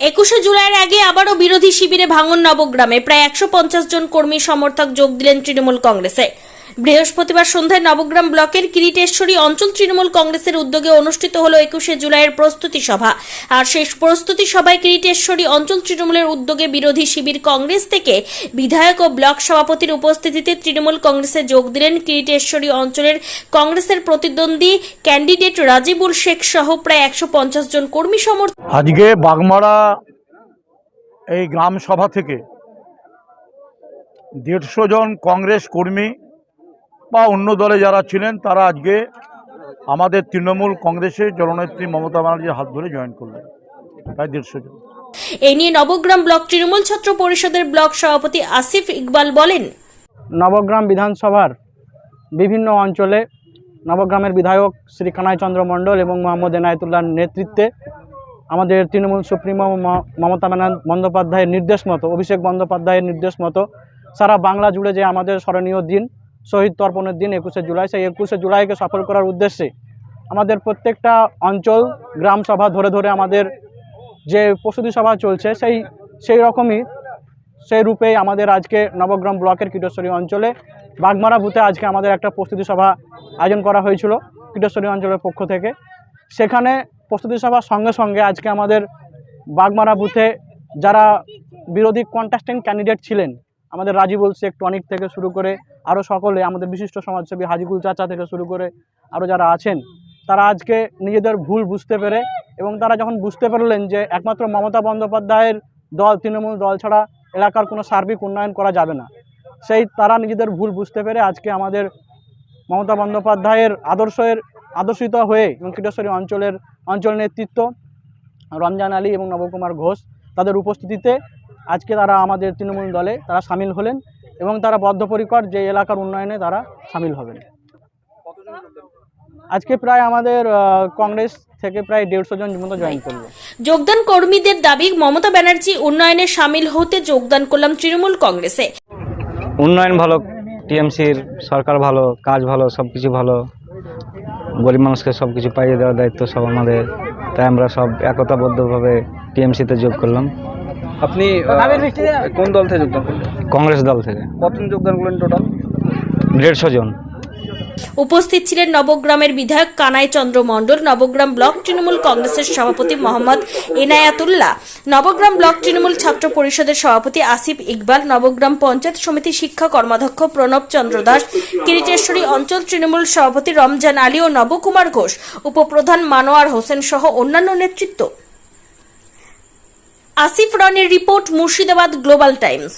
একুশে জুলাইয়ের আগে আবারও বিরোধী শিবিরে ভাঙন নবগ্রামে প্রায় একশো পঞ্চাশ জন কর্মী সমর্থক যোগ দিলেন তৃণমূল কংগ্রেসে। বৃহস্পতিবার সন্ধ্যায় নবগ্রাম ব্লকের কিরিটেশ্বরী অঞ্চল তৃণমূল কংগ্রেসের উদ্যোগে অনুষ্ঠিত হল একুশে জুলাইয়ের প্রস্তুতি সভা। আর সেই প্রস্তুতি সভায় কিরিটেশ্বরী অঞ্চল তৃণমূলের উদ্যোগে বিরোধী শিবির কংগ্রেস থেকে বিধায়ক ও ব্লক সভাপতির উপস্থিতিতে তৃণমূল কংগ্রেসে যোগ দিলেন কিরিটেশ্বরী অঞ্চলের কংগ্রেসের প্রতিদ্বন্দ্বী ক্যান্ডিডেট রাজিবুল শেখ সহ প্রায় একশো পঞ্চাশ জন কর্মী সমর্থক আজকে বাগমারা এই গ্রাম সভা থেকে দেড়শো জন কংগ্রেস কর্মী বা অন্য দলে যারা ছিলেন তারা আজকে আমাদের তৃণমূল কংগ্রেসের জননেত্রী মমতা ব্যানার্জির হাত ধরে জয়েন করলেন। প্রায় দেড়শো জন। এই নিয়ে নবগ্রাম ব্লক তৃণমূল ছাত্র পরিষদের ব্লক সভাপতি আসিফ ইকবাল বলেন নবগ্রাম বিধানসভার বিভিন্ন অঞ্চলে নবগ্রামের বিধায়ক শ্রী কানাই চন্দ্র মণ্ডল এবং মোহাম্মদ এনায়েতুল্লাহর নেতৃত্বে আমাদের তৃণমূল সুপ্রিমো মমতা বন্দ্যোপাধ্যায়ের নির্দেশ মতো, অভিষেক বন্দ্যোপাধ্যায়ের নির্দেশ মতো সারা বাংলা জুড়ে যে আমাদের স্মরণীয় দিন, শহীদ তর্পণের দিন একুশে জুলাই, সেই একুশে জুলাইকে সফল করার উদ্দেশ্যে আমাদের প্রত্যেকটা অঞ্চল, গ্রাম সভা ধরে ধরে আমাদের যে প্রসূতি সভা চলছে, সেই সেই রকমই, সেই রূপেই আমাদের আজকে নবগ্রাম ব্লকের কীটেশ্বরী অঞ্চলে, বাগমারা বুথে আজকে আমাদের একটা প্রস্তুতি সভা আয়োজন করা হয়েছিল কীটেশ্বরী অঞ্চলের পক্ষ থেকে। সেখানে প্রস্তুতি সভার সঙ্গে সঙ্গে আজকে আমাদের বাগমারা বুথে যারা বিরোধী কন্টাস্টেন্ট ক্যান্ডিডেট ছিলেন, আমাদের রাজিবুল শেখ টনিক থেকে শুরু করে আরও সকলে, আমাদের বিশিষ্ট সমাজসেবী হাজিকুল চাচা থেকে শুরু করে আরও যারা আছেন, তারা আজকে নিজেদের ভুল বুঝতে পেরে এবং তারা যখন বুঝতে পারলেন যে একমাত্র মমতা বন্দ্যোপাধ্যায়ের দল, তৃণমূল দল ছাড়া এলাকার কোনো সার্বিক উন্নয়ন করা যাবে না। সেই তারা নিজেদের ভুল বুঝতে পেরে আজকে আমাদের মমতা বন্দ্যোপাধ্যায়ের আদর্শের আদর্শিত হয়ে এবং কীটেশ্বরী অঞ্চলের অঞ্চল নেতৃত্ব রমজান আলী এবং নবকুমার ঘোষ তাদের উপস্থিতিতে আজকে তারা আমাদের তৃণমূল দলে তারা সামিল হলেন এবং তারা বদ্ধপরিকর যে এলাকার উন্নয়নে তারা সামিল হবেন। আজকে প্রায় আমাদের কংগ্রেস থেকে প্রায় দেড়শো জন মতো জয়েন করল যোগদান কর্মীদের দাবি মমতা ব্যানার্জি উন্নয়নে সামিল হতে যোগদান করলাম তৃণমূল কংগ্রেসে। উন্নয়ন ভালো টিএমসির সরকার ভালো কাজ ভালো সব কিছু ভালো। গরিব মানুষকে সব কিছু পাইয়ে দেওয়ার দায়িত্ব সব আমাদের। তাই আমরা সব একতাবদ্ধভাবে টিএমসিতে যোগ করলাম। আপনি কোন দল থেকে যোগদান করলেন? কংগ্রেস দল থেকে। কতজন যোগদান করলেন টোটাল দেড়শো জন। উপস্থিত ছিলেন নবগ্রামের বিধায়ক কানাই চন্দ্র মণ্ডল, নবগ্রাম ব্লক তৃণমূল কংগ্রেসের সভাপতি মোহাম্মদ এনায়াতুল্লাহ, নবগ্রাম ব্লক তৃণমূল ছাত্র পরিষদের সভাপতি আসিফ ইকবাল, নবগ্রাম পঞ্চায়েত সমিতি শিক্ষা কর্মাধ্যক্ষ প্রণব চন্দ্র দাস, কিরিটেশ্বরী অঞ্চল তৃণমূল সভাপতি রমজান আলী ও নবকুমার ঘোষ, উপপ্রধান মানোয়ার হোসেন সহ অন্যান্য নেতৃত্ব। আসিফ রনের রিপোর্ট মুর্শিদাবাদ গ্লোবাল টাইমস।